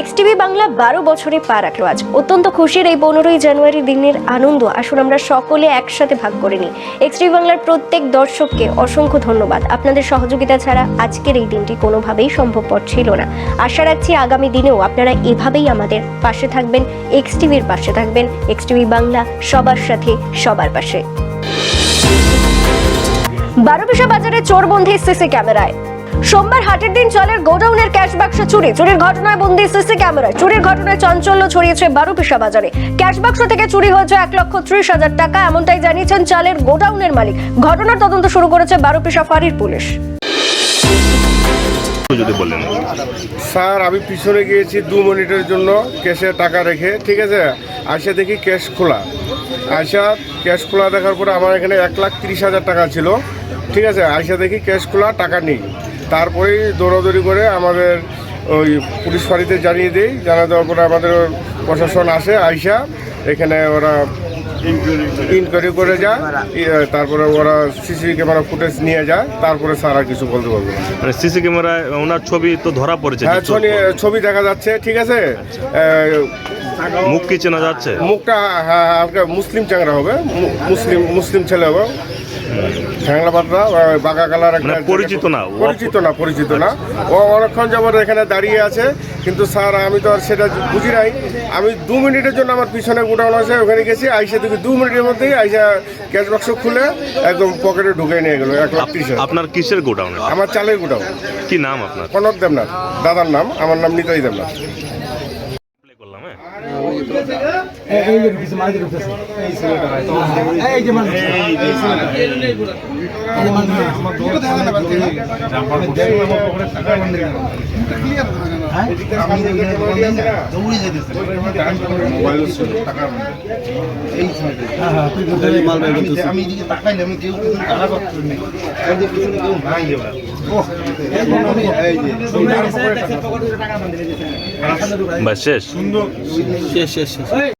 X TV Bangla বারো বছরে পা রাখল আজ। অত্যন্ত খুশির এই পনেরোই জানুয়ারি দিনের আনন্দ। আসুন আমরা সকলে একসাথে ভাগ করে নিই। এক্স টিভি বাংলার প্রত্যেক দর্শককে অসংখ্য ধন্যবাদ। আপনাদের সহযোগিতা ছাড়া আজকের এই দিনটি কোনোভাবেই সম্ভবপর ছিল না। আশা রাখছি আগামী দিনেও আপনারা এভাবেই আমাদের পাশে থাকবেন এক্স টিভির পাশে থাকবেন এক্স টিভি বাংলা সবার সাথে, সবার পাশে। বারো বারোবিশা বাজারে চোরবন্দি সিসি ক্যামেরায়। সোমবার হাটের দিন চালের গোডাউনের ক্যাশ বাক্স চুরি। চুরির ঘটনায় বন্দি সিসি ক্যামেরায়। চুরির ঘটনায় চাঞ্চল্য ছড়িয়েছে বারোপিসা বাজারে। ক্যাশ বাক্স থেকে চুরি হয়েছে এক লক্ষ ত্রিশ হাজার টাকা এমনটাই জানিয়েছেন চালের গোডাউনের মালিক। ঘটনার তদন্ত শুরু করেছে বারোপিসা ফাঁড়ির পুলিশ। যদি স্যার আমি পিছনে গিয়েছি দু মিনিটের জন্য ক্যাশে টাকা রেখে ঠিক আছে? আসে দেখি ক্যাশ খোলা। আয়সা ক্যাশ খোলা দেখার পরে আমার এখানে এক লাখ তিরিশ হাজার টাকা ছিল ঠিক আছে? আয়সা দেখি ক্যাশ খোলা টাকা নেই। তারপরেই দৌড়াদৌড়ি করে আমাদের ওই পুলিশ ফাঁড়িতে জানিয়ে দিই জানা দেওয়ার পরে আমাদের প্রশাসন আসে আইসা এখানে ওরা ইনকোয়ারি করে যায় তারপরে ওরা সিসি ক্যামেরা ফুটেজ নিয়ে যায় তারপরে সারা কিছু বলতে পারবে মানে সিসি ক্যামেরায় ওনার ছবি তো ধরা পড়েছে হ্যাঁ ছবি দেখা যাচ্ছে ঠিক আছে? এ, মুখ কি চেনা যাচ্ছে? মুখটা হ্যাঁ, হালকা মুসলিম চ্যাংরা হবে। মুসলিম মুসলিম ছেলে হবে। ঠ্যাংলা পাতলা বাঁকা কালার একটা মানে পরিচিত না, পরিচিত না পরিচিত না। ও অনেকক্ষণ যাবত এখানে দাঁড়িয়ে আছে কিন্তু স্যার আমি তো আর সেটা বুঝি নাই। আমি দু মিনিটের জন্য আমার পিছনে গোডাউন আছে ওখানে গেছি আইসা দেখি দু মিনিটের মধ্যেই আইসা ক্যাশ বাক্স খুলে একদম পকেটে ঢুকে নিয়ে গেলো এক লাখ ত্রিশ আপনার কিসের গোডাউন আমার চালের গোডাউন। কি নাম আপনার? কনক দেবনাথ দাদার নাম আমার নাম নিতাই দেবনাথ। হ্যাঁ আমি এদিকে তাকাই না আমি কেউ এই যে পিছনে কেউ নাই এবার। এই যে বাস শেষ। শেষ শেষ শেষ।